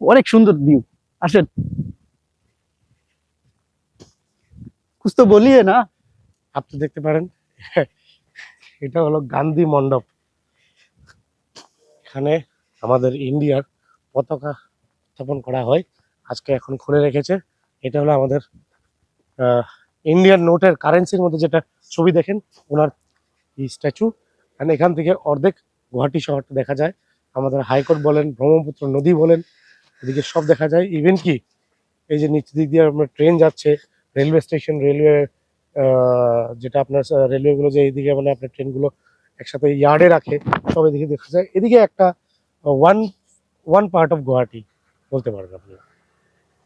অনেক সুন্দর ভিউ আসেন। কুছ তো বলিয়ে না। আপনি দেখতে পারেন। এটা হলো গান্ধী মণ্ডপ। এখানে আমাদের ইন্ডিয়ার পতাকা স্থাপন করা হয়, আজকে এখন খুলে রেখেছে। এটা হলো আমাদের ইন্ডিয়ান নোটের কারেন্সির মধ্যে যেটা ছবি দেখেন, ওনার স্ট্যাচু এখান থেকে অর্ধেক গুয়াহাটি শহরটা দেখা যায়। আমাদের হাইকোর্ট বলেন, ব্রহ্মপুত্র নদী বলেন এদিকে সব দেখা যায়। ইভেন কি এই যে নিচ দিক দিয়ে আপনার ট্রেন যাচ্ছে রেলওয়ে স্টেশন রেলওয়ে যেটা আপনার রেলওয়েগুলো যে এইদিকে মানে আপনার ট্রেনগুলো একসাথে ইয়ার্ডে রাখে সব এদিকে দেখা যায়। এদিকে একটা one one part of Guwahati বলতে পারেন আপনি।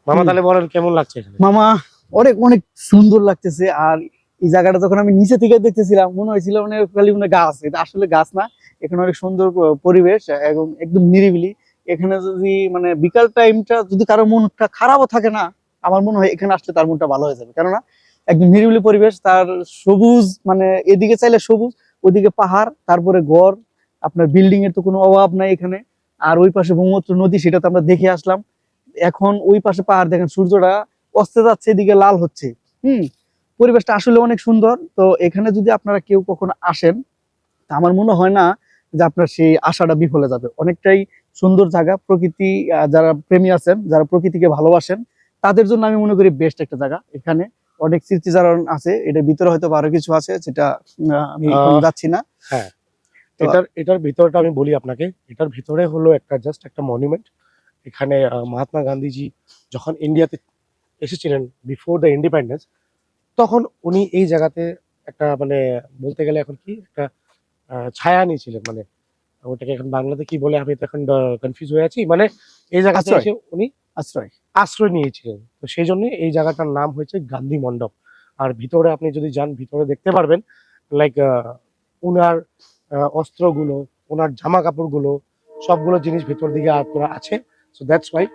মামা। তাহলে বলেন কেমন লাগছে এখানে? মামা অনেক অনেক সুন্দর লাগতেছে। আর এই জায়গাটা যখন আমি নিচে থেকে দেখতেছিলাম মনে হয়েছিল মানে খালি মানে গাছ। এটা আসলে গাছ না এখানে অনেক সুন্দর পরিবেশ এবং একদম নিরিবিলি। এখানে যদি মানে বিকাল টাইমটা যদি কারও মনটা খারাপও থাকে না, আমার মনে হয় এখানে আসলে তার মনটা ভালো হয়ে যাবে। কেননা, একদম নিরিবিলি পরিবেশ, তার সবুজ মানে এদিকে চাইলে সবুজ, ওদিকে পাহাড়, তারপরে গড়, আপনার বিল্ডিং এর তো কোনো অভাব নাই এখানে। আর ওই পাশে ব্রহ্মপুত্র নদী, সেটা তো আমরা দেখে আসলাম। এখন ওই পাশে পাহাড়, দেখেন, সূর্যটা অস্তে যাচ্ছে, এদিকে লাল হচ্ছে। হুম, পরিবেশটা আসলে অনেক সুন্দর। তো এখানে যদি আপনারা কেউ কখনো আসেন, তা আমার মনে হয় না যে আপনার সেই আশাটা বিফলে যাবে। অনেকটাই সুন্দর জায়গা। প্রকৃতি যারা প্রেমী আছেন যারা প্রকৃতিকে ভালোবাসেন তাদের জন্য আমি মনে করি বেস্ট একটা জায়গা এখানে। অনেক স্মৃতিচারণ আছে এটার ভিতরে হয়তো আরও কিছু আছে যেটা আমি যাচ্ছি না। হ্যাঁ। এটার এটার ভিতরটা আমি বলি আপনাকে। এটার ভিতরে হলো একটা জাস্ট একটা মনুমেন্ট এখানে মহাত্মা গান্ধীজি যখন ইন্ডিয়াতে এসেছিলেন বিফোর দ্য ইন্ডিপেন্ডেন্স তখন উনি এই জায়গাতে একটা মানে বলতে গেলে এখন কি একটা ছায়া নিয়েছিলেন মানে ওটাকে এখন বাংলাতে কি বলে আমি তো এখন কনফিউজ হয়ে আছি। মানে এই জায়গাতে। এসে উনি আশ্রয়। আশ্রয় নিয়েছিলেন। তো সেই জন্য এই জায়গাটার নাম হয়েছে গান্ধী মণ্ডপ। আর ভিতরে আপনি যদি যান ভিতরে দেখতে পারবেন লাইক উনার আহ, অস্ত্রগুলো ওনার জামা কাপড়গুলো সবগুলো জিনিস ভিতর দিকে আপনার আছে। সো দ্যাটস ওয়াই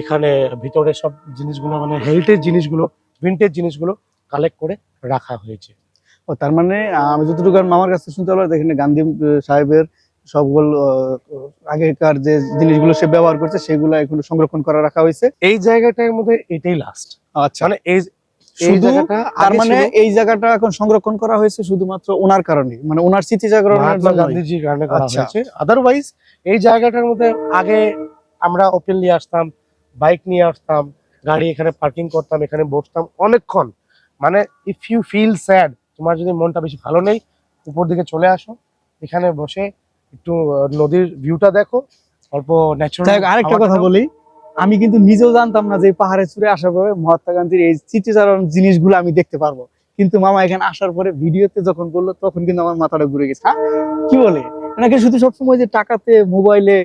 এখানে ভিতরে সব জিনিসগুলো মানে হেরিটেজ জিনিসগুলো ভিন্টেজ জিনিসগুলো কালেক্ট করে রাখা হয়েছে। ও তার মানে আমি যতটুকু আমার মামার কাছে শুনতে হলো দেখেন গান্ধী সাহেবের সবগুলো আগেকার যে জিনিসগুলো সে ব্যবহার করছে সেগুলো এখন সংরক্ষণ করে রাখা হয়েছে। এই জায়গাটার মধ্যে এটাই লাস্ট আচ্ছা। মানে এই এই শুধু তার মানে এই জায়গাটা এখন সংরক্ষণ করা হয়েছে শুধুমাত্র ওনার কারণে। মানে ওনার স্মৃতি জাগরণের গান্ধীজির কারণে করা আচ্ছা। হয়েছে। আদারওয়াইজ এই জায়গাটার মধ্যে আগে আমরা ওপেনলি আসতাম বাইক নিয়ে আসতাম গাড়ি এখানে পার্কিং করতাম এখানে বসতাম অনেকক্ষণ। মানে ইফ ইউ ফিল স্যাড তোমার যদি মনটা বেশি ভালো নেই উপর দিকে চলে আসো। এখানে বসে একটু নদীর ভিউটা দেখো অল্প ন্যাচারাল আরেকটা কথা বলি। আমি কিন্তু নিজেও জানতাম না যে পাহাড়ে চূড়ে আসার পরে মহাত্মা গান্ধীর এই স্মৃতিচারণ জিনিসগুলো আমি দেখতে পারব। কিন্তু মামা এখানে আসার পরে ভিডিওতে যখন বলল তখন কিন্তু আমার মাথাটা ঘুরে গেছে। হ্যাঁ? কি বলে? নাকি শুধু সবসময় যে টাকাতে মোবাইলে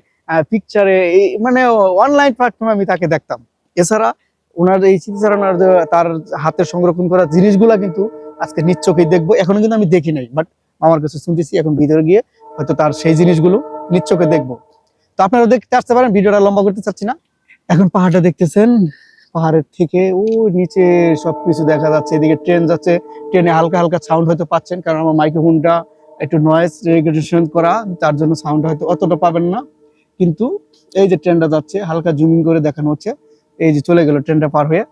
পিকচারে এই মানে অনলাইন প্ল্যাটফর্মে আমি তাকে দেখতাম। এছাড়া ওনার এই স্মৃতিচারণ আর তার হাতে সংরক্ষণ করা জিনিসগুলা কিন্তু আজকে নিজ চোখেই দেখব। এখনও কিন্তু আমি দেখি নাই বাট আমার কাছে শুনতেছি, এখন ভিতরে গিয়ে হয়তো তার সেই জিনিসগুলো চোখে দেখব। তো আপনারা দেখতে আসতে পারেন, ভিডিওটা লম্বা করতে চাচ্ছি না। এখন পাহাড়টা দেখতেছেন, পাহাড়ের থেকে ও নিচে সবকিছু দেখা যাচ্ছে, এদিকে ট্রেন যাচ্ছে। ট্রেনে হালকা হালকা সাউন্ড হয়তো পাচ্ছেন, কারণ আমার মাইক্রোফোনটা একটু নয়েজ রেগুলেশন করা, তার জন্য সাউন্ড হয়তো অতটা পাবেন না। কিন্তু এই যে ট্রেনটা যাচ্ছে, হালকা জুমিং করে দেখানো হচ্ছে, এই যে চলে গেল ট্রেনটা পার হয়ে।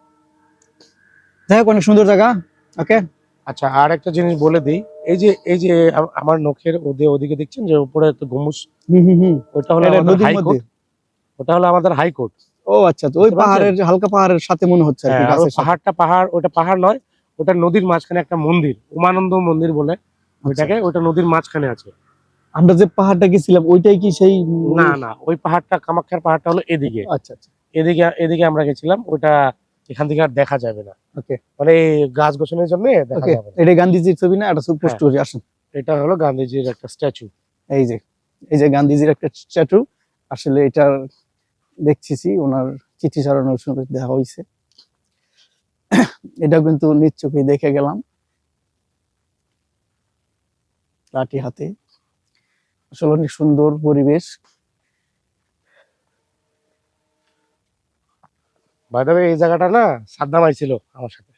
যাই হোক, অনেক সুন্দর জায়গা ওকে আচ্ছা আর একটা জিনিস বলে দিই। এই যে এই যে আমার নখের ওদে ওদিকে দেখছেন যে উপরে একটা গম্বুজ ওটা হলো হাইকোর্ট ওটা হলো আমাদের হাইকোর্ট ও আচ্ছা ওই পাহাড়ের হালকা পাহাড়ের সাথে মনে হচ্ছে হ্যাঁ। পাহাড়টা পাহাড় ওটা পাহাড় নয় ওটা নদীর মাঝখানে একটা মন্দির উমানন্দ মন্দির বলে। ওইটাকে ওটা নদীর মাঝখানে আছে। আমরা যে পাহাড়টা গেছিলাম ওইটাই কি সেই না না ওই পাহাড়টা কামাখ্যার পাহাড়টা হলো এদিকে। আচ্ছা আচ্ছা। এদিকে এদিকে আমরা গেছিলাম ওটা এখান থেকে আর দেখা যাবে না। ওকে মানে গাছ গোছনের জন্য দেখা যাবে না। এটা গান্ধীজির ছবি না? এটা পোস্ট হ্যাঁ। করি আসুন। এটা হলো গান্ধীজির একটা স্ট্যাচু। এই যে এই যে গান্ধীজির একটা স্ট্যাটু আসলে এটার দেখতেছি ওনার চিঠি সারানোর সঙ্গে দেখা হয়েছে। এটা কিন্তু নিজ চোখে দেখে গেলাম। লাঠি হাতে। আসলে অনেক সুন্দর পরিবেশ। বাইদাবে এই জায়গাটা না সাদ্দাম আইছিল আমার সাথে।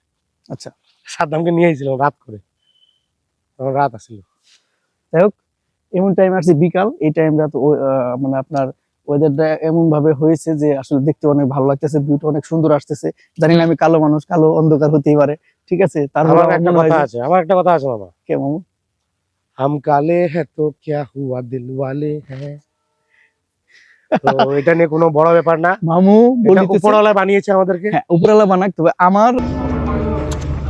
আচ্ছা। সাদ্দামকে নিয়ে আইছিল রাত করে। তখন রাত যাই হোক এমন টাইম আসছে বিকাল। এই টাইমটা তো মানে আপনার ওয়েদারটা এমন ভাবে হয়েছে যে আসলে দেখতে অনেক ভালো লাগতেছে ভিউটা অনেক সুন্দর আসতেছে। জানি না আমি কালো মানুষ কালো অন্ধকার হতেই পারে। ঠিক আছে তার একটা কথা আছে আমার একটা কথা আছে বাবা কেমন হাম কালে হ্যাঁ তো ক্যা হুয়া দিল ওয়ালে হ্যাঁ তো এটা নিয়ে কোনো বড় ব্যাপার না। মামু উপরওয়ালা বানিয়েছে আমাদেরকে। হ্যাঁ উপরালা বানাক তবে আমার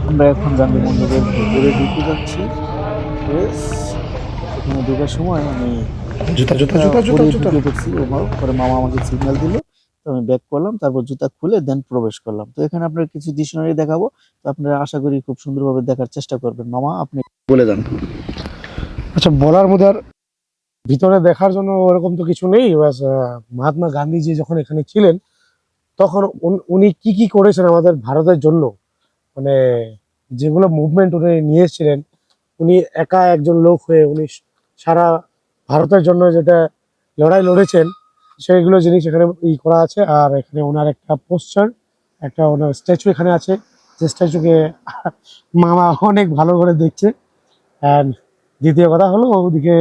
আমরা এখন গান্ধী মন্দিরের ভেতরে ঢুকে যাচ্ছি। এখানে ঢোকার সময় আমি জুতা জুতা জুতা জুতা ঢুকে পড়ছি পরে মামা আমাকে সিগন্যাল দিল। তো আমি ব্যাক করলাম তারপর জুতা খুলে দেন প্রবেশ করলাম। তো এখানে আপনার কিছু ডিকশনারি দেখাবো। তো আপনারা আশা করি খুব সুন্দরভাবে দেখার চেষ্টা করবেন। মামা আপনি বলে দেন আচ্ছা বলার মধ্যে আর ভিতরে দেখার জন্য ওরকম তো কিছু নেই। মহাত্মা গান্ধীজি যখন এখানে ছিলেন, তখন উনি কি কি করেছেন আমাদের ভারতের জন্য? মানে যেগুলো মুভমেন্ট উনি নিয়ে এসেছিলেন, উনি একা একজন লোক হয়ে উনি সারা ভারতের জন্য যেটা লড়াই লড়েছেন, সেইগুলো জিনিস এখানে ই করা আছে। আর এখানে ওনার একটা পোস্টার একটা ওনার স্ট্যাচু এখানে আছে। যে স্ট্যাচুকে মামা অনেক ভালো করে দেখছে। অ্যান্ড দ্বিতীয় কথা হলো, ওদিকে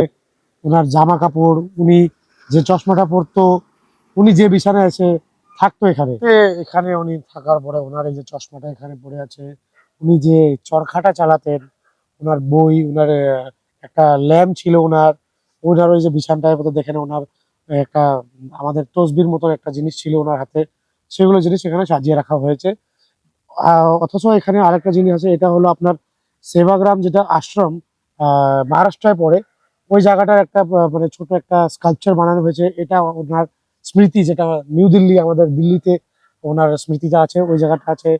ওনার জামা কাপড় উনি যে চশমাটা পরতো, উনি যে বিছানায় আছে, থাকতো এখানে। এখানে উনি থাকার পরে ওনার এই যে চশমাটা এখানে পড়ে আছে, উনি যে চরখাটা চালাতেন, ওনার বই ওনার একটা ল্যাম্প ছিল ওনার ওনার ওই যে বিছানটার মতো দেখেন ওনার একটা, আমাদের তসবির মতো একটা জিনিস ছিল ওনার হাতে, সেগুলো জিনিস এখানে সাজিয়ে রাখা হয়েছে। অথচ এখানে আরেকটা জিনিস আছে, এটা হলো আপনার সেবাগ্রাম যেটা আশ্রম মহারাষ্ট্রায় পড়ে ওই জায়গাটার একটা মানে ছোট একটা স্কাল্পচার বানানো হয়েছে। এটা ওনার স্মৃতি, যেটা নিউ দিল্লি আমাদের দিল্লিতে ওনার স্মৃতিটা আছে, ওই জায়গাটা আছে।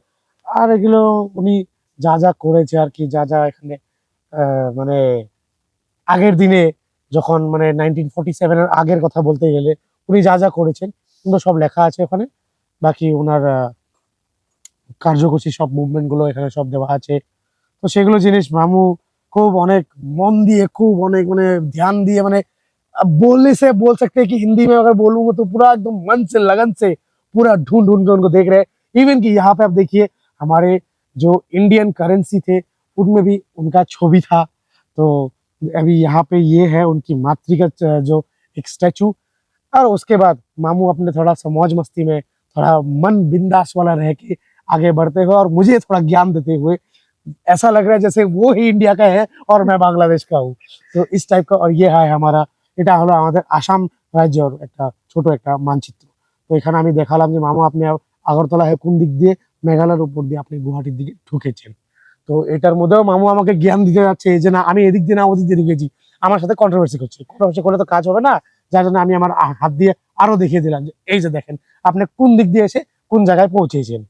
আর এগুলো উনি যা যা করেছে আর কি, যা যা এখানে মানে আগের দিনে যখন মানে নাইনটিন ফোর্টি সেভেনের আগের কথা বলতে গেলে, উনি যা যা করেছেন, ওগুলো সব লেখা আছে ওখানে। বাকি ওনার কার্যকরী সব মুভমেন্টগুলো এখানে সব দেওয়া আছে। তো সেগুলো জিনিস মামু खूब अनेक मन दिए खूब अनेक मैंने ध्यान दिए मैंने बोलने से बोल सकते हैं कि हिंदी में अगर बोलूँगा तो पूरा एकदम मन से लगन से पूरा ढूंढ ढूंढ के उनको देख रहे हैं। इवन कि यहाँ पे आप देखिए, हमारे जो इंडियन करेंसी थे, उनमें भी उनका छवि था। तो अभी यहाँ पे ये है उनकी मातृ का जो एक स्टैचू और उसके बाद मामू अपने थोड़ा सा मौज मस्ती में, थोड़ा मन बिंदास वाला रह के आगे बढ़ते हुए और मुझे थोड़ा ज्ञान देते हुए ऐसा लग रहा है जैसे वो ही इंडिया का है और मैं बांग्लादेश का हूँ তো ইস টাইপ কা আর ইয়ে হয় হামারা এটা হলো আমাদের আসাম রাজ্যের একটা ছোট একটা মানচিত্র তো এখানে আমি দেখালাম যে মামা আপনি আগরতলা হয়ে কোন দিক দিয়ে মেঘালয়ের উপর দিয়ে আপনি গুয়াহাটির দিকে ঢুকেছেন তো এটার মধ্যেও মামু আমাকে জ্ঞান দিতে যাচ্ছে যে না আমি এদিক দিয়ে না ওদিক দিয়ে ঢুকেছি আমার সাথে কন্ট্রোভার্সি করছে কন্ট্রোভার্সি করলে তো কাজ হবে না যার জন্য আমি আমার আ- হাত দিয়ে আরো দেখিয়ে দিলাম যে এই যে দেখেন আপনি কোন দিক দিয়ে এসে কোন জায়গায় পৌঁছেছেন